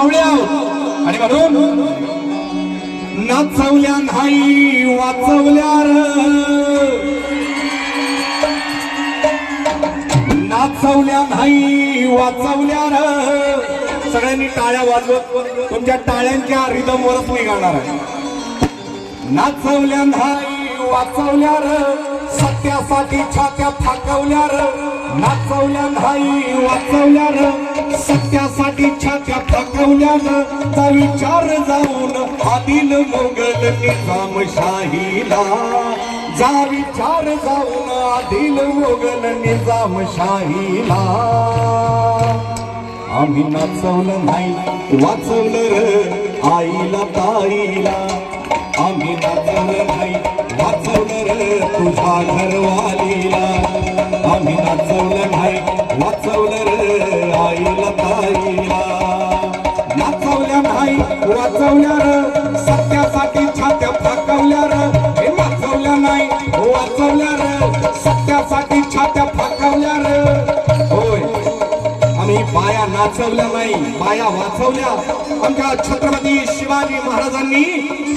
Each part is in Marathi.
मावळे आहोत आणि म्हणून नाचवल्या नाही वाचवल्या नाचवल्या नाही वाचवल्या सगळ्यांनी टाळ्या वाजवत तुमच्या टाळ्यांच्या रिदम वरच मी गाणार आहे. नाचवल्या नाही वाचवल्या र सत्यासाठी छात्या फाकवल्या र नाचवल्या नाही वाचवल्या सत्यासाठी छात्या थकवल्यानं चा विचार जाऊन आदिल मोगल निजामशाहीला. जा विचार जाऊन आदिल मोगल निजामशाहीला. आम्ही नाचवलं नाही वाचवलं आईला ताईला. आम्ही नाचवलं नाही वाचवलं रे तुझ्या घरवालीला आम्ही नाचवलं नाही वाचवलं रे आईला ताईला नाचवल्या नाही वाचवल्या र सत्यासाठी छात्या फाकवल्या र हे नाचवल्या नाही वाचवल्या र सत्यासाठी आम्ही बाया नाचवल्या नाही बाया वाचवल्या. आमच्या छत्रपती शिवाजी महाराजांनी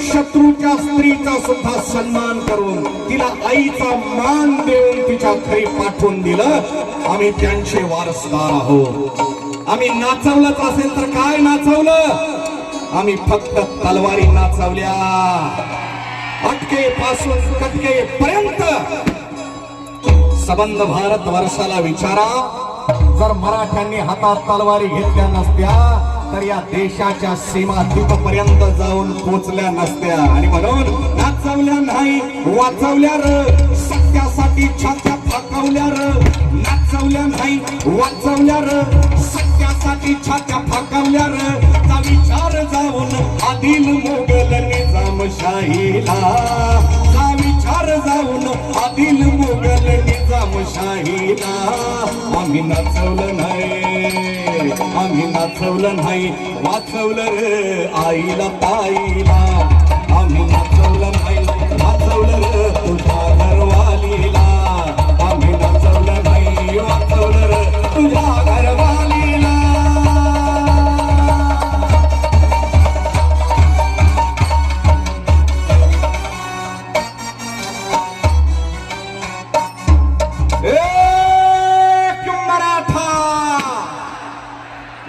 शत्रूच्या स्त्रीचा सुद्धा सन्मान करून तिला आईचा मान देऊन तिच्या घरी पाठवून दिलं. आम्ही त्यांचे वारसदार आहोत. आम्ही नाचवलंच असेल तर काय नाचवलं? आम्ही फक्त तलवारी नाचवल्या. अटके पासून कटके पर्यंत सबंध भारत वर्षाला विचारा. जर मराठ्यांनी हातात तलवारी घेतल्या नसत्या तर या देशाच्या सीमा पर्यंत जाऊन पोचल्या नसत्या. आणि म्हणून नाचवल्या नाही वाचवल्या र. सत्यासाठी छात्या फाकवल्या र. नाचवल्या नाही वाचवल्या र. सत्यासाठी छात्या फाकवल्या र. विचार जाऊन आदिल मोगल निजामशाहीला निजामशाहीला आम्ही नाचवलं नाही. आम्ही नाचवलं नाही. वाचवलं रे आईला ताईला.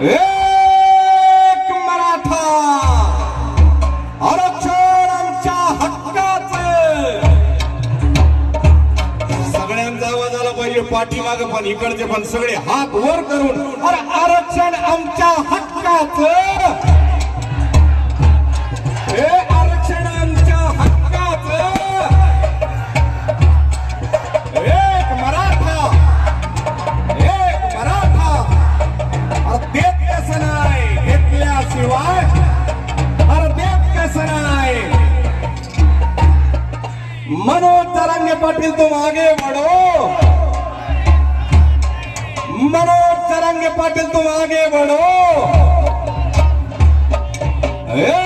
एक मराठा. आरक्षण आमच्या हक्काचं. सगळ्यांचा आवाज आला पाहिजे पाठीमाग पण इकडचे पण सगळे हात वर करून. अरे आरक्षण आमच्या हक्काचं. पाटील तुम आगे बढ़ो मनोज सरंगे पाटील तुम आगे बढ़ो एक